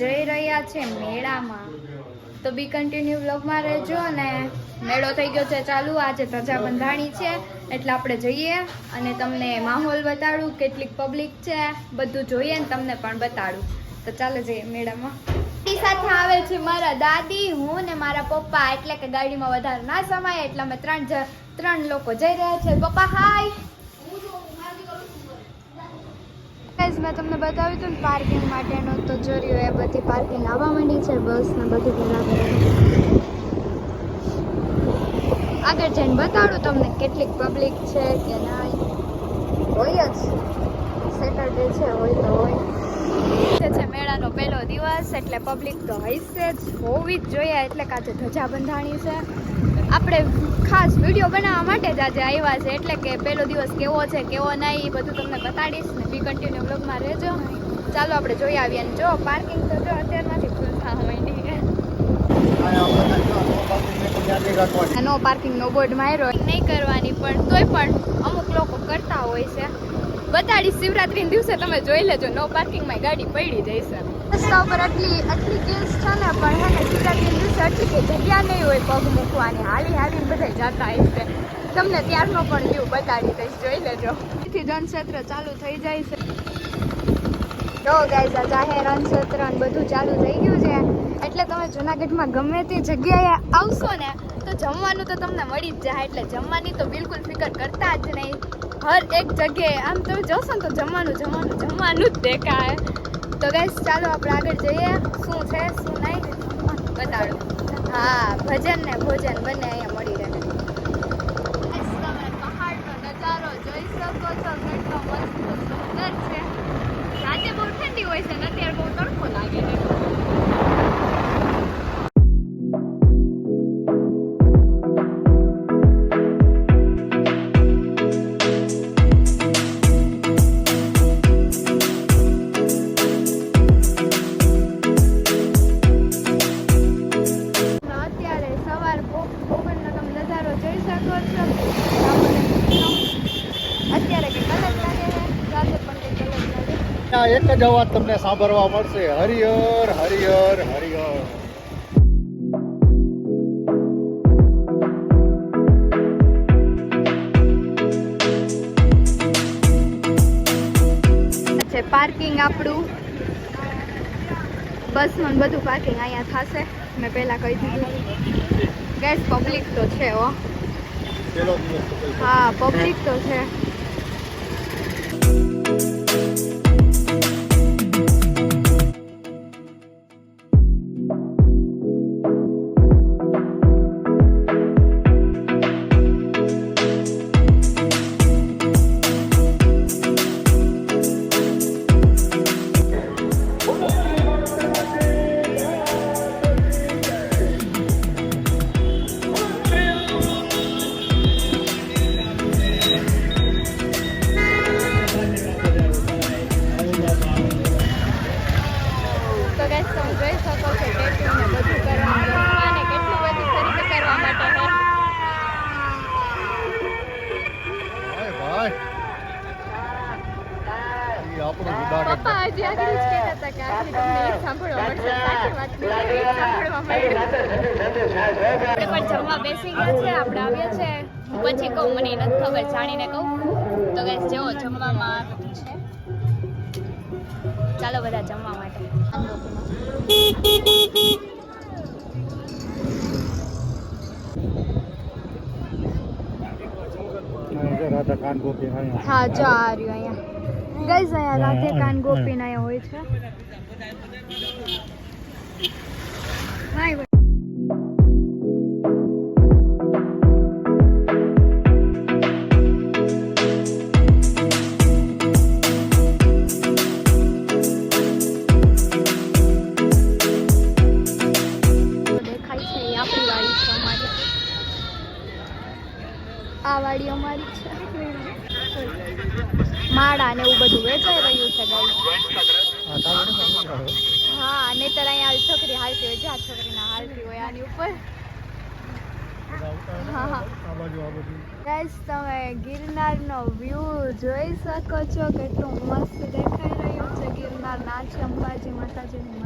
જઈ રહ્યા છે મેળામાં. તો બી કન્ટિન્યુ બ્લોગમાં રહેજો અને મેળો થઈ ગયો છે ચાલુ. આજે ધજા બંધાણી છે, એટલે આપણે જઈએ અને તમને માહોલ બતાડું, કેટલીક પબ્લિક છે, બધું જોઈએ ને તમને પણ બતાડું. તો ચાલો જઈએ મેળામાં. સાથે આવે છે મારા દાદી, હું ને મારા પપ્પા. એટલે કે ગાડીમાં વધારે ના સમાય, એટલે અમે ત્રણ ત્રણ લોકો જઈ રહ્યા છે. પપ્પા હાય ગાઈઝ, મેં તમને બતાવ્યું હતું ને પાર્કિંગ માટેનો, તો જોર્યું એ બધી પાર્કિંગ આવવા માંડી છે બસ ને બધું બરાબર આગળ જઈને બતાડું તમને કેટલીક પબ્લિક છે કે ના હોય જ. સેટરડે છે, હોય તો હોય. છે મેળાનો પહેલો દિવસ, એટલે પબ્લિક તો હશે જ. હોવી જ જોઈએ, એટલે કાચે ધજા બંધાણી છે. આપણે ખાસ વીડિયો બનાવવા માટે જ આજે આવ્યા છે. એટલે કે પહેલો દિવસ કેવો છે, કેવો નહીં, એ બધું તમને બતાડીશ ને બી કન્ટિન્યુ બ્લોગમાં રહેજો. ચાલો આપણે જોઈ આવીએ અને જો પાર્કિંગ તો જો અત્યારમાંથી ફૂલ થવા માંડી નો પાર્કિંગ નો બોર્ડ માર્યો. નહીં કરવાની પણ, તોય પણ અમુક લોકો કરતા હોય છે. બતાડી શિવરાત્રી દિવસે તમે જોઈ લેજો. નો પાર્કિંગમાં ગાડી પડી જશે રસ્તા ઉપર આટલી આટલી કેસ છે ને પણ હે ને શિવરાત્રી દિવસે આટલી કઈ જગ્યા નહીં હોય પગ મૂકવાની હાલી હાલીને બધા જતા હશે તમને ત્યારનો પણ વ્યૂ બતાડી દઈશ. જોઈ લેજો. તેથી જનક્ષેત્ર ચાલુ થઈ જાય છે. તો ગાઈઝ આ જાહેર અનક્ષેત્ર ને બધું ચાલુ થઈ ગયું છે. એટલે તમે જુનાગઢમાં ગમે તે જગ્યાએ આવશો ને તો જમવાનું તો તમને મળી જ જાય. એટલે જમવાની તો બિલકુલ ફિકર કરતા જ નહીં. હર એક જગ્યાએ. આમ તમે જોશો ને તો જમવાનું જમવાનું જમવાનું જ દેખાય. તો ગાઈઝ ચાલો આપણે આગળ જઈએ. શું છે, શું નહીં? બતાડો. હા, ભજન ને ભોજન બંને અહીંયા મળી રહે. નજારો જોઈ શકો છો. કેટલો મસ્ત સુંદર છે. રાતે બહુ ઠંડી હોય છે ને, અત્યારે બહુ તડકો લાગે છે. આ એક જ અવાજ તમને સાંભળવા મળશે. હરિહર હરિહર હરિહર. છે પાર્કિંગ આપણું. બસનું ને બધું પાર્કિંગ અહીંયા થશે. મેં પહેલાં કહી દીધું. ગેસ પબ્લિક તો છે હો. હા પબ્લિક તો છે. જમવા બેસી ગયા છે આપણે આવ્યા છે પછી કહું મને નથી ખબર જાણીને કહું તો ગેસ જેવો જમવામાં છે ચાલો બધા જમવા માટે હા, જો આ રહ્યું અહીંયા. ગઈઝ અહીંયા રાધે કાન ગોપીના હોય છે. છો કેટલું મસ્ત દેખાઈ રહ્યું છે ગિરનારના છે અંબાજી માતાજીનું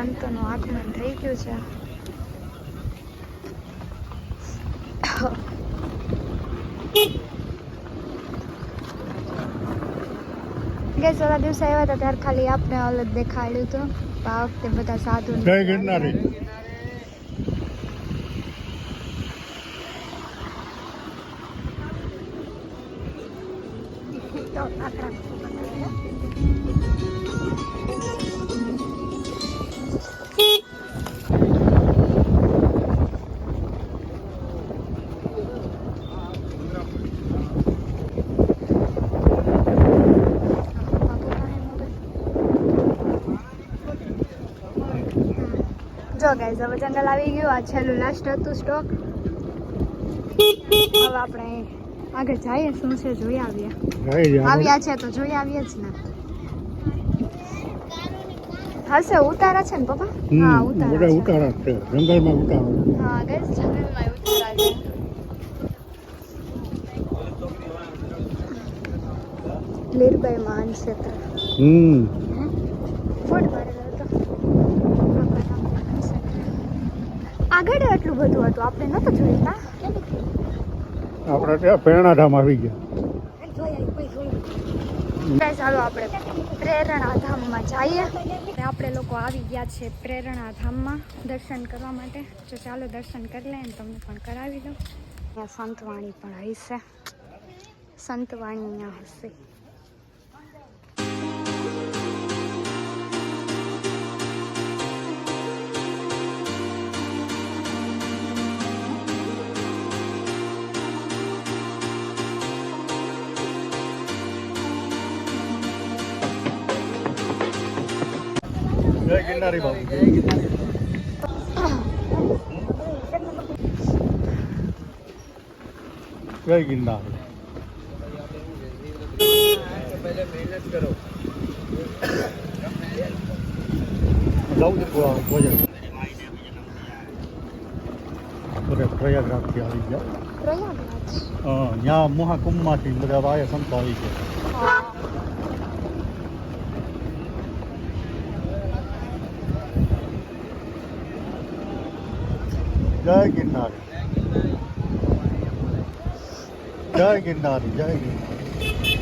સંતોનું આગમન થઈ ગયું છે. ગઈ ઓલા દિવસે આવ્યા હતા ત્યારે ખાલી આપને અલગ દેખાડ્યું હતું. તો આ વખતે બધા સાધુ જય ગિરનારી. તો આકડા ગાઈઝ હવે જંગલ આવી ગયું. આ છેલ્લું લાસ્ટ હતું સ્ટોક હવે આપણે આગળ જઈએ શું છે જોઈ આવીએ. આવ્યા છે તો જોઈ આવીએ જ ને. હશે ઉતારા છે ને પપ્પા? હા ઉતારા ઉતારા છે. જંગલમાં ઉતારા. હા ગાઈઝ જંગલમાં ઉતારા છે. લીરબાઈ માન ક્ષેત્ર હમ. ફૂડ ભરેલો હતો આગળ એટલું બધું હતું. આપણે નતું જોયું. ના આપણે ત્યાં પ્રેરણાધામ આવી ગયા. ચાલો આપણે પ્રેરણાધામમાં જઈએ. આપણે લોકો આવી ગયા છે પ્રેરણાધામમાં દર્શન કરવા માટે. જો ચાલો દર્શન કરી લઈએ તમને પણ કરાવી દઉં. ત્યાં સંતવાણી પણ હશે. સંતવાણી અહીંયા હશે. જય ગિરનારી બાબુ જય ગિરનારી જય ગિરનારી જાઉં છે ગોવા ભોજન બધે પ્રયાગરાજથી આવી ગયા પ્રયાગરાજ હા ત્યાં મહાકુંભમાંથી બધા વાયા સંતો આવી ગયા જય ગિરનારી. જય ગિરનારી જય ગિરનારી.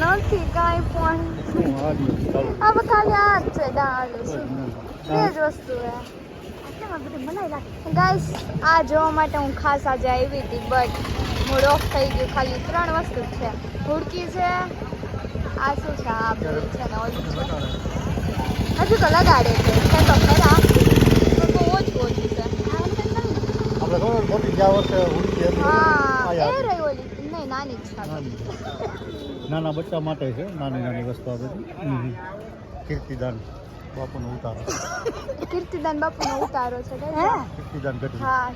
નથી કાંઈ પણ. આ આ જ છે દાળ બે હા. જ વસ્તુ ગાઈસ આ જોવા માટે હું ખાસ આજે આવી હતી બટ મૂડ ઓફ થઈ ગયું. ખાલી ત્રણ વસ્તુ છે. હુડકી છે આ શું છે? આ બધું છે ને ઓલું છે. હજુ તો લગાડે છે છે તો ખરા તો બહુ ઓછું ઓછું છે આપણે ખબર મોટી ગયા વર્ષે ઉડી ગઈ હતી. હા આ એ યાદ. રહી ઓલી નહીં નાની જ છે આ તો. નાની. નાના બચ્ચા માટે છે નાની નાની વસ્તુ આ બધી કીર્તિદાન બાપુનો ઉતારો કીર્તિદાન બાપુનો ઉતારો છે guys. કીર્તિદાન ઘટી હા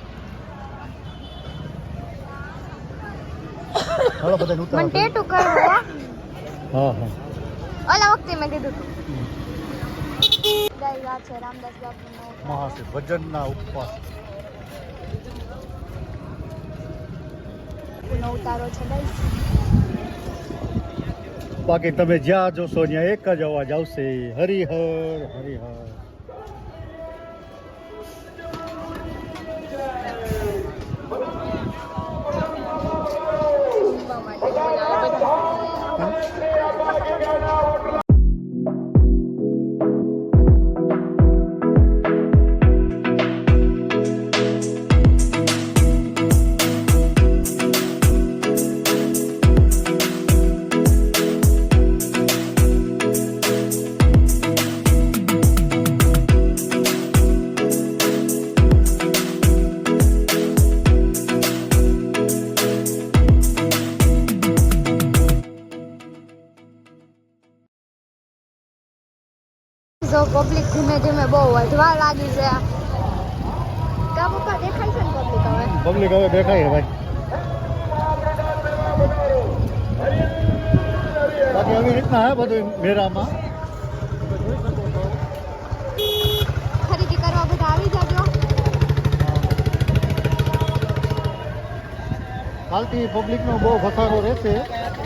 હાલો બધાને ઉતારો મને ટેટુ કરવો હો. હા હા ઓલા વખતે મેં કીધું હતું ગાઈસ આ છે રામદાસ બાપુનો ઉતારો. મહાશિવ ભજનના ઉપવાસ. બાપુનો ઉતારો છે ગાઈસ. બાકી તમે જ્યાં જોશો ત્યાં એક જ અવાજ આવશે. હરિહર હરિહર. પબ્લિક ધીમે ધીમે બહુ વધવા લાગી છે. કા પપ્પા દેખાય છે ને પબ્લિક હવે? પબ્લિક હવે દેખાય છે ભાઈ. બાકી આવી રીતના હે બધું મેળામાં? ખરીદી કરવા બધા આવી જાજો. કાલથી પબ્લિકનો બહુ ઘસારો રહેશે.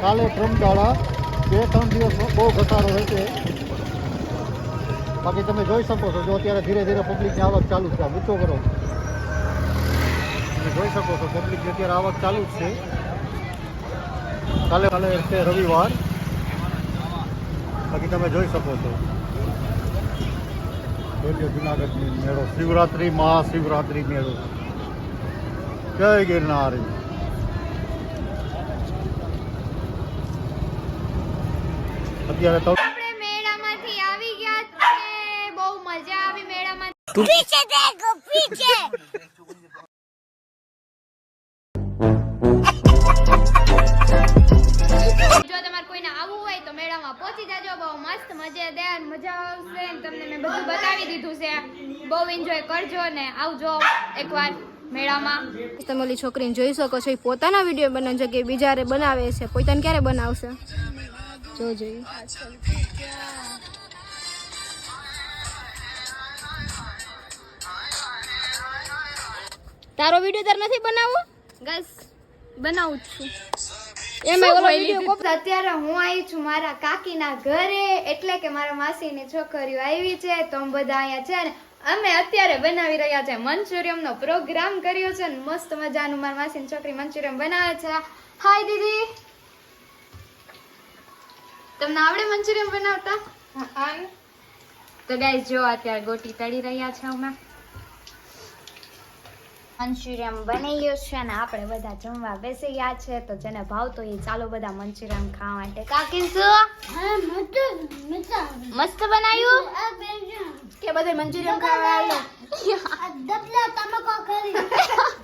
કાલે ટ્રમદાળા બે ત્રણ દિવસ બહુ ઘસારો રહેશે. બાકી તમે જોઈ શકો છો, જો અત્યારે ધીરે ધીરે પબ્લિકની આવક ચાલુ છે ઊંચો કરો. તમે જોઈ શકો છો પબ્લિકની અત્યારે આવક ચાલુ જ છે. કાલે કાલે છે રવિવાર. બાકી તમે જોઈ શકો છો. જોજો જુનાગઢની મેળો, શિવરાત્રિ, મહાશિવરાત્રિ મેળો. જય ગિરનારી. અત્યારે તો આપણે મેળામાંથી આવી ગયા છે બહુ મજા આવી મેળામાં જો તમારે કોઈને આવવું હોય તો મેળામાં પહોંચી જાજો. બહુ મસ્ત મજેદાર મજા આવશે ને તમને મેં બધું બતાવી દીધું છે. બહુ એન્જોય કરજો ને આવજો એકવાર મેળામાં. તમે ઓલી છોકરીને જોઈ શકો છો એ પોતાના વીડિયો બનાવે જગ્યાએ બીજા બીજારે બનાવે છે. પોતાને ક્યારે બનાવશે? જો જોઈ તારો વીડિયો તાર નથી બનાવવો? ગસ બનાવું છું. એમાં ઓલો વીડિયો અત્યારે હું આવી છું મારા કાકીના ઘરે એટલે કે મારા માસીની છોકરીઓ આવી છે તો અમે બધા અહીંયા છે ને અમે અત્યારે બનાવી રહ્યા છે. મંચુરિયમનો પ્રોગ્રામ કર્યો છે ને મસ્ત મજાનું મારા માસીની છોકરી મંચુરિયમ બનાવે છે. હાય દીદી. તમને આવડે મંચુરિયમ બનાવતા? તો ગાય જો અત્યારે ગોટી તળી રહ્યા છે અમે. મંચુરિયમ બની ગયું છે અને આપણે બધા જમવા બેસી ગયા છે. તો જેને ભાવતો એ ચાલો બધા મંચુરિયમ ખાવા માટે કાકી શું? મસ્ત બનાવ્યું? કે બધે મંચુરિયમ ખાવા આવ્યો